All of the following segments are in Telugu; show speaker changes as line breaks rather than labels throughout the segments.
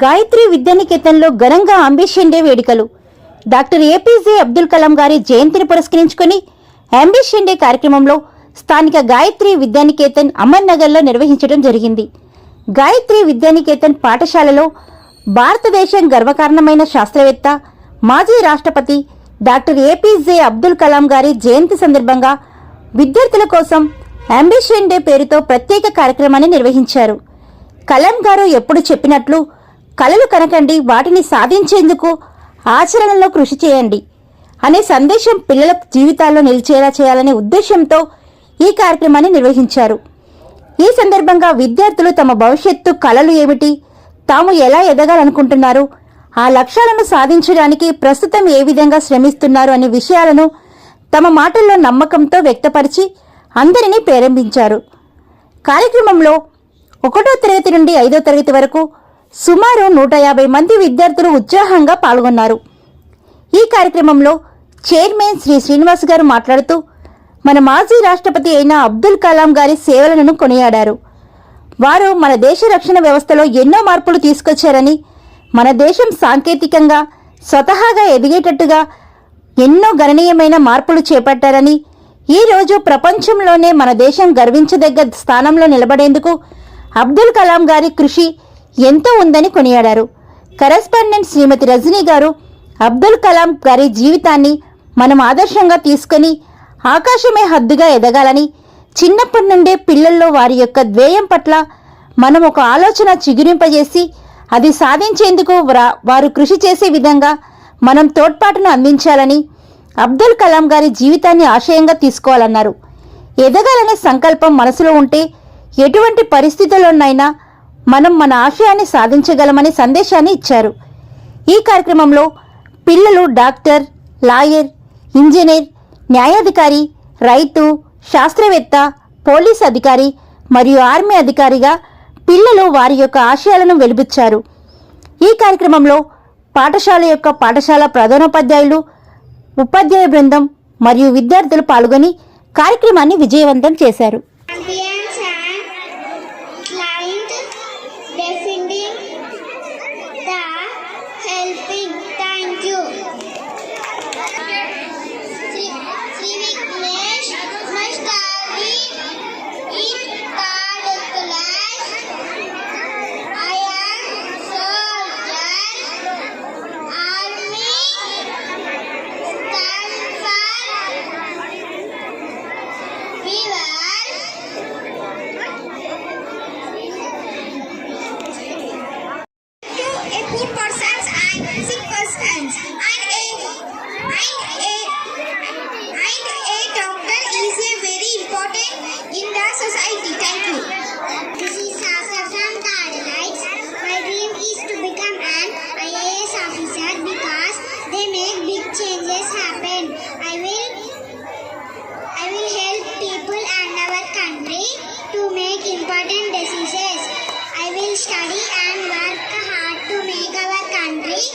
గాయత్రి విద్యానికేతన్లో ఘనంగా అంబిషన్ డే వేడుకలు. డాక్టర్ ఏపీజే అబ్దుల్ కలాం గారి జయంతిని పురస్కరించుకుని అంబిషన్ డే కార్యక్రమంలో స్థానిక గాయత్రి విద్యానికేతన్ అమర్ నగర్లో నిర్వహించడం జరిగింది. గాయత్రి విద్యానికేతన్ పాఠశాలలో భారతదేశం గర్వకారణమైన శాస్త్రవేత్త మాజీ రాష్ట్రపతి డాక్టర్ ఏపీజే అబ్దుల్ కలాం గారి జయంతి సందర్భంగా విద్యార్థుల కోసం అంబిషన్ డే పేరుతో ప్రత్యేక కార్యక్రమాన్ని నిర్వహించారు. కలాం గారు ఎప్పుడు చెప్పినట్లు కలలు కనకండి వాటిని సాధించేందుకు ఆచరణలో కృషి చేయండి. అనే సందేశం పిల్లల జీవితాల్లో నిలిచేలా చేయాలనే ఉద్దేశంతో ఈ కార్యక్రమాన్ని నిర్వహించారు. ఈ సందర్భంగా విద్యార్థులు తమ భవిష్యత్తు కళలు ఏమిటి తాము ఎలా ఎదగాలనుకుంటున్నారు ఆ లక్ష్యాలను సాధించడానికి ప్రస్తుతం ఏ విధంగా శ్రమిస్తున్నారు అనే విషయాలను తమ మాటల్లో నమ్మకంతో వ్యక్తపరిచి అందరినీ ప్రేరేపించారు. కార్యక్రమంలో ఒకటో తరగతి నుండి ఐదో తరగతి వరకు సుమారు నూట యాభై మంది విద్యార్థులు ఉత్సాహంగా పాల్గొన్నారు. ఈ కార్యక్రమంలో చైర్మన్ శ్రీ శ్రీనివాస్ గారు మాట్లాడుతూ మన మాజీ రాష్ట్రపతి అయిన అబ్దుల్ కలాం గారి సేవలను కొనియాడారు. వారు మన దేశ రక్షణ వ్యవస్థలో ఎన్నో మార్పులు తీసుకొచ్చారని మన దేశం సాంకేతికంగా స్వతహాగా ఎదిగేటట్టుగా ఎన్నో గణనీయమైన మార్పులు చేపట్టారని ఈ రోజు ప్రపంచంలోనే మన దేశం గర్వించదగ్గ స్థానంలో నిలబడేందుకు అబ్దుల్ కలాం గారి కృషి ఎంతో ఉందని కొనియాడారు. కరెస్పాండెంట్ శ్రీమతి రజనీ గారు అబ్దుల్ కలాం గారి జీవితాన్ని మనం ఆదర్శంగా తీసుకొని ఆకాశమే హద్దుగా ఎదగాలని చిన్నప్పటి నుండే పిల్లల్లో వారి యొక్క ధ్యేయం పట్ల మనం ఒక ఆలోచన చిగురింపజేసి అది సాధించేందుకు వ్రా- వారు కృషి చేసే విధంగా మనం తోడ్పాటును అందించాలని అబ్దుల్ కలాం గారి జీవితాన్ని ఆశయంగా తీసుకోవాలన్నారు. ఎదగాలనే సంకల్పం మనసులో ఉంటే ఎటువంటి పరిస్థితుల్లోనైనా మనం మన ఆశయాన్ని సాధించగలమనే సందేశాన్ని ఇచ్చారు. ఈ కార్యక్రమంలో పిల్లలు డాక్టర్ లాయర్ ఇంజనీర్ న్యాయాధికారి రైతు శాస్త్రవేత్త పోలీస్ అధికారి మరియు ఆర్మీ అధికారిగా పిల్లలు వారి యొక్క ఆశయాలను వెలిపించారు ఈ కార్యక్రమంలో పాఠశాల యొక్క పాఠశాల ప్రధానోపాధ్యాయులు ఉపాధ్యాయ బృందం మరియు విద్యార్థులు పాల్గొని కార్యక్రమాన్ని విజయవంతం చేశారు.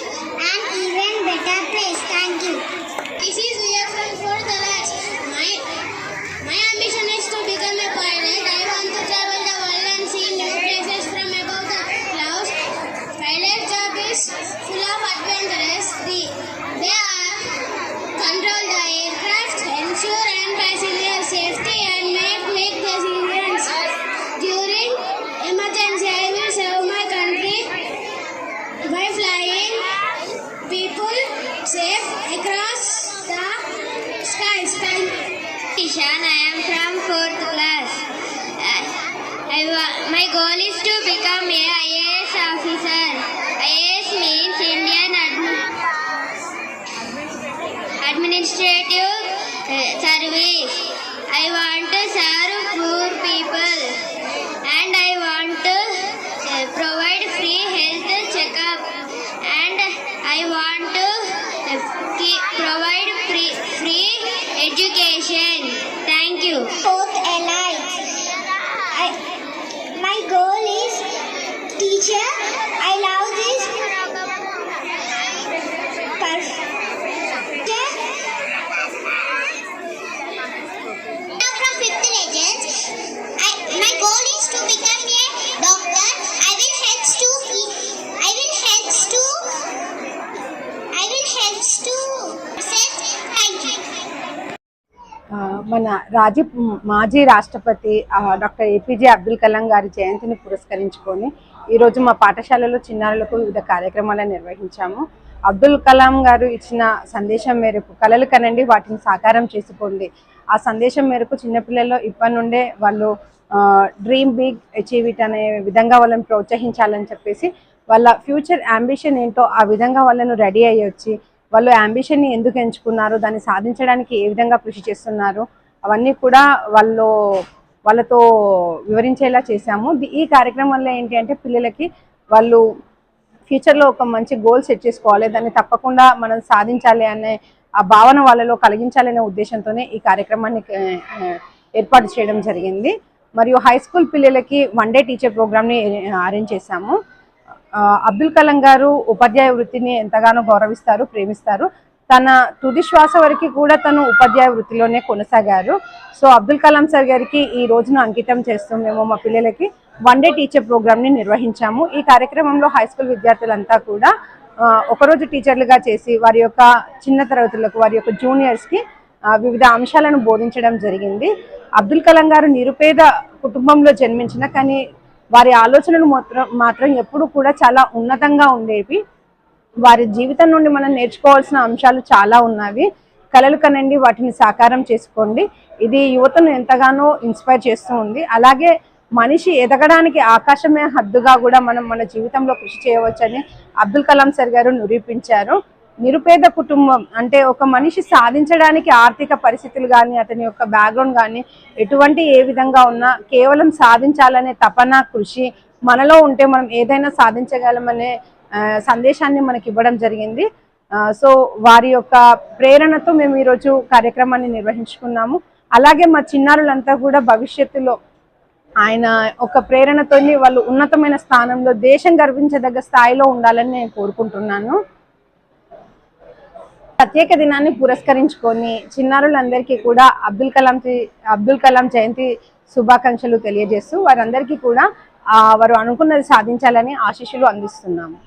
An even better place. Thank you. This is Leah from Fort College. My my ambition is to become a pilot. I want to travel the world and see new places from above the clouds. Pilot job is full safe across 以
前 రాజీ మాజీ రాష్ట్రపతి డాక్టర్ ఏపీజే అబ్దుల్ కలాం గారి జయంతిని పురస్కరించుకొని ఈరోజు మా పాఠశాలలో చిన్నారులకు వివిధ కార్యక్రమాలను నిర్వహించాము. అబ్దుల్ కలాం గారు ఇచ్చిన సందేశం మేరకు కళలు కనండి వాటిని సాకారం చేసుకోండి. ఆ సందేశం మేరకు చిన్నపిల్లల్లో ఇప్పటి నుండే వాళ్ళు డ్రీమ్ బిగ్ అచీవ్ ఇట్ అనే విధంగా వాళ్ళని ప్రోత్సహించాలని చెప్పేసి వాళ్ళ ఫ్యూచర్ అంబిషన్ ఏంటో ఆ విధంగా వాళ్ళను రెడీ అయ్యి వచ్చి వాళ్ళు అంబిషన్ని ఎందుకు ఎంచుకున్నారు దాన్ని సాధించడానికి ఏ విధంగా కృషి చేస్తున్నారు అవన్నీ కూడా వాళ్ళు వాళ్ళతో వివరించేలా చేశాము. ఈ కార్యక్రమం వల్ల ఏంటి అంటే పిల్లలకి వాళ్ళు ఫ్యూచర్లో ఒక మంచి గోల్ సెట్ చేసుకోవాలి. దాన్ని తప్పకుండా మనం సాధించాలి అనే ఆ భావన వాళ్ళలో కలిగించాలనే ఉద్దేశంతోనే ఈ కార్యక్రమాన్ని ఏర్పాటు చేయడం జరిగింది. మరియు హై స్కూల్ పిల్లలకి వన్ డే టీచర్ ప్రోగ్రామ్ని అరేంజ్ చేశాము. అబ్దుల్ కలాం గారు ఉపాధ్యాయ వృత్తిని ఎంతగానో గౌరవిస్తారు ప్రేమిస్తారు. తన తుది శ్వాస వరకు కూడా తను ఉపాధ్యాయ వృత్తిలోనే కొనసాగారు. సో అబ్దుల్ కలాం సార్ గారికి ఈ రోజును అంకితం చేస్తూ మేము మా పిల్లలకి. వన్ డే టీచర్ ప్రోగ్రామ్ని నిర్వహించాము. ఈ కార్యక్రమంలో హై స్కూల్ విద్యార్థులంతా కూడా ఒకరోజు టీచర్లుగా చేసి వారి యొక్క చిన్న తరగతులకు వారి యొక్క జూనియర్స్కి వివిధ అంశాలను బోధించడం జరిగింది. అబ్దుల్ కలాం గారు నిరుపేద కుటుంబంలో జన్మించిన కానీ వారి ఆలోచనలు మాత్రం మాత్రం ఎప్పుడు కూడా చాలా ఉన్నతంగా ఉండేవి. వారి జీవితం నుండి మనం నేర్చుకోవాల్సిన అంశాలు చాలా ఉన్నవి. కలలు కనండి వాటిని సాకారం చేసుకోండి. ఇది యువతను ఎంతగానో ఇన్స్పైర్ చేస్తూ ఉంది. అలాగే మనిషి ఎదగడానికి ఆకాశమే హద్దుగా కూడా మనం మన జీవితంలో కృషి చేయవచ్చని అబ్దుల్ కలాం సార్ గారు నిరూపించారు. నిరుపేద కుటుంబం అంటే ఒక మనిషి సాధించడానికి ఆర్థిక పరిస్థితులు కానీ అతని యొక్క బ్యాక్గ్రౌండ్ కానీ ఎటువంటి ఏ విధంగా ఉన్నా కేవలం సాధించాలనే తపన కృషి మనలో ఉంటే మనం ఏదైనా సాధించగలమనే సందేశాన్ని మనకి ఇవ్వడం జరిగింది. సో వారి యొక్క ప్రేరణతో మేము ఈరోజు కార్యక్రమాన్ని నిర్వహించుకున్నాము. అలాగే మా చిన్నారులంతా కూడా భవిష్యత్తులో ఆయన ఒక ప్రేరణతోని వాళ్ళు ఉన్నతమైన స్థానంలో దేశం గర్వించదగ్గ స్థాయిలో ఉండాలని నేను కోరుకుంటున్నాను. ప్రత్యేక దినాన్ని పురస్కరించుకొని చిన్నారులందరికీ కూడా అబ్దుల్ కలాం అబ్దుల్ కలాం జయంతి శుభాకాంక్షలు తెలియజేస్తూ వారందరికీ కూడా వారు అనుకున్నది సాధించాలని ఆశీస్సులు అందిస్తున్నాము.